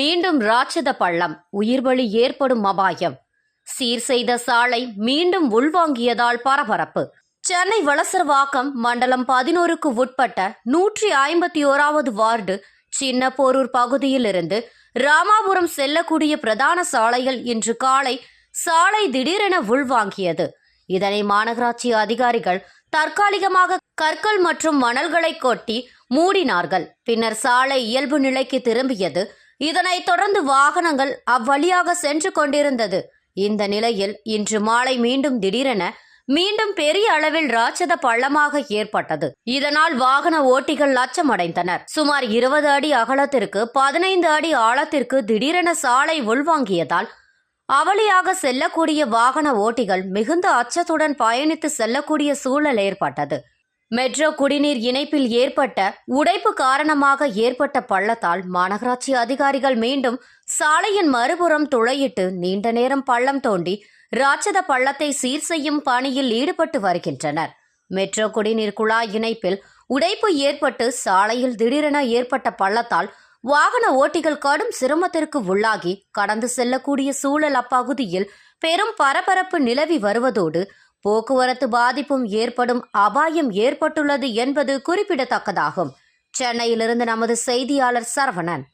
மீண்டும் ராட்சத பள்ளம் உயிர்வழி ஏற்படும் அபாயம். சீர் செய்த சாலை மீண்டும் உள்வாங்கியதால் பரபரப்பு. சென்னை வளசரவாக்கம் மண்டலம் பதினோருக்கு உட்பட்ட நூற்றி ஐம்பத்தி ஓராவது வார்டு சின்னப்போரூர் பகுதியிலிருந்து ராமாபுரம் செல்லக்கூடிய பிரதான சாலையில் இன்று காலை சாலை திடீரென உள்வாங்கியது. இதனை மாநகராட்சி அதிகாரிகள் தற்காலிகமாக கற்கள் மற்றும் மணல்களை கொட்டி மூடினார்கள். பின்னர் சாலை இயல்பு நிலைக்கு திரும்பியது இதனைத் தொடர்ந்து வாகனங்கள் அவ்வழியாக சென்று கொண்டிருந்தது. இந்த நிலையில் இன்று மாலை மீண்டும் திடீரென மீண்டும் பெரிய அளவில் ராட்சத பள்ளமாக ஏற்பட்டது. இதனால் வாகன ஓட்டிகள் அச்சமடைந்தனர். சுமார் இருபது அடி அகலத்திற்கு பதினைந்து அடி ஆழத்திற்கு திடீரென சாலை உள்வாங்கியதால் அவளியாக செல்லக்கூடிய வாகன ஓட்டிகள் மிகுந்த அச்சத்துடன் பயணித்து செல்லக்கூடிய சூழல் ஏற்பட்டது. மெட்ரோ குடிநீர் இணைப்பில் ஏற்பட்ட உடைப்பு காரணமாக ஏற்பட்ட பள்ளத்தால் மாநகராட்சி அதிகாரிகள் மீண்டும் சாலையின் மறுபுறம் துளையிட்டு நீண்ட நேரம் பள்ளம் தோண்டி ராட்சத பள்ளத்தை சீர் செய்யும் பணியில் ஈடுபட்டு வருகின்றனர். மெட்ரோ குடிநீர் குழாய் இணைப்பில் உடைப்பு ஏற்பட்டு சாலையில் திடீரென ஏற்பட்ட பள்ளத்தால் வாகன ஓட்டிகள் கடும் சிரமத்திற்கு உள்ளாகி கடந்து செல்லக்கூடிய சூழல் அப்பகுதியில் பெரும் பரபரப்பு நிலவி வருவதோடு போக்குவரத்து பாதிப்பும் ஏற்படும் அபாயம் ஏற்பட்டுள்ளது என்பது குறிப்பிடத்தக்கதாகும். சென்னையிலிருந்து நமது செய்தியாளர் சரவணன்.